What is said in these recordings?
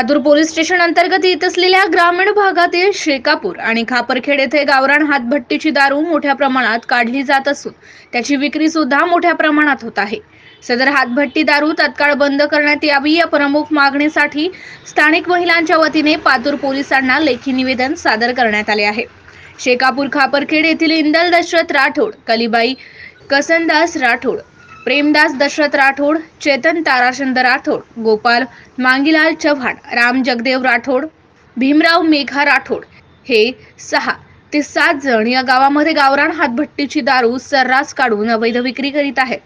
पादूर police station अंतर्गत येत असलेल्या ग्रामीण भागातील शेकापूर आणि खापरखेड येथे गावरान हातभट्टीची दारू मोठ्या प्रमाणात काढली जात असून त्याची विक्री सुद्धा मोठ्या प्रमाणात होत आहे. सदर हातभट्टी दारू तत्काळ बंद करण्यात यावी या प्रमुख मागणीसाठी स्थानिक महिलांच्या वतीने पातूर पोलिसांना लेखी निवेदन सादर करण्यात आले आहे. शेकापूर खापरखेड येथील इंदल दशरथ राठोड कलीबाई कसनदास राठोड प्रेमदास दशरथ राठोड चेतन ताराचंद राठोड गोपाल मांगीलाल चव्हाण राम जगदेव राठोड भीमराव मेघा राठोड. हे सहा. ते सात जण या गावामध्ये गावरान हातभट्टीची दारू सर्रास काढून अवैध विक्री करीत आहेत.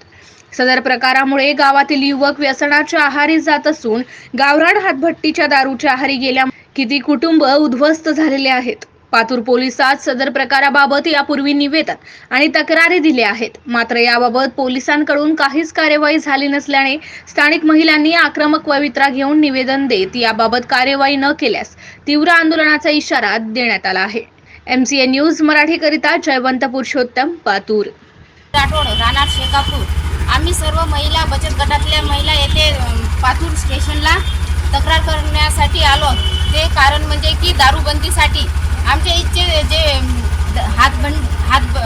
सदर प्रकारामुळे गावातील युवक व्यसनाच्या आहारी जात असून गावरान हातभट्टीच्या दारूच्या आहारी गेल्या. किती कुटुंब उद्ध्वस्त झालेले आहेत. पातूर पोलिसात सदर प्रकाराबाबत यापूर्वी निवेदन आणि तक्रारी दिल्या आहेत. मात्र याबाबत पोलिसांकडून काहीच कार्यवाही झाली नसल्याने स्थानिक महिलांनी आक्रमक पवित्रा घेऊन निवेदन देत याबाबत कार्यवाही न केल्यास तीव्र आंदोलनाचा इशारा देण्यात आला आहे. एमसीए न्यूज मराठीकरिता जयवंत पुरुषोत्तम पातूर. राठोड राहणार शेकापूर. आम्ही सर्व महिला बचत गटातल्या महिला येथे पातूर स्टेशनला तक्रार करण्यासाठी आलो. ते कारण म्हणजे की दारूबंदीसाठी आमच्या इच्छे जे हातबंद हात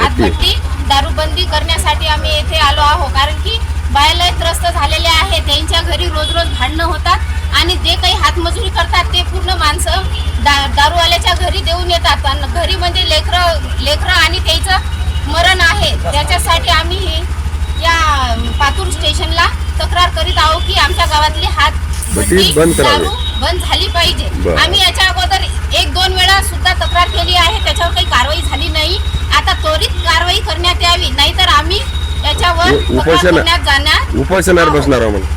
हातभट्टी दारूबंदी करण्यासाठी आम्ही येथे आलो आहो कारण की बायला त्रस्त झालेले आहे त्यांच्या घरी रोज रोज भांडणं होतात आणि जे काही हातमजुरी करतात ते पूर्ण माणसं दा दारूवाल्याच्या घरी देऊन येतात. आणि घरी म्हणजे लेकरं लेकरं आणि त्याचं मरण आहे. त्याच्यासाठी आम्ही हे या पातूर स्टेशनला तक्रार करीत आहोत की आमच्या गावातली हात बंद करावी. दारू बंद झाली पाहिजे. आम्ही याच्या त्याच्यावर काही कारवाई झाली नाही. आता त्वरित कारवाई करण्यात यावी. नाहीतर आम्ही याच्यावर तक्रार उपोषण- जाणार. उपोषणावर बसणार आहो म्हणून.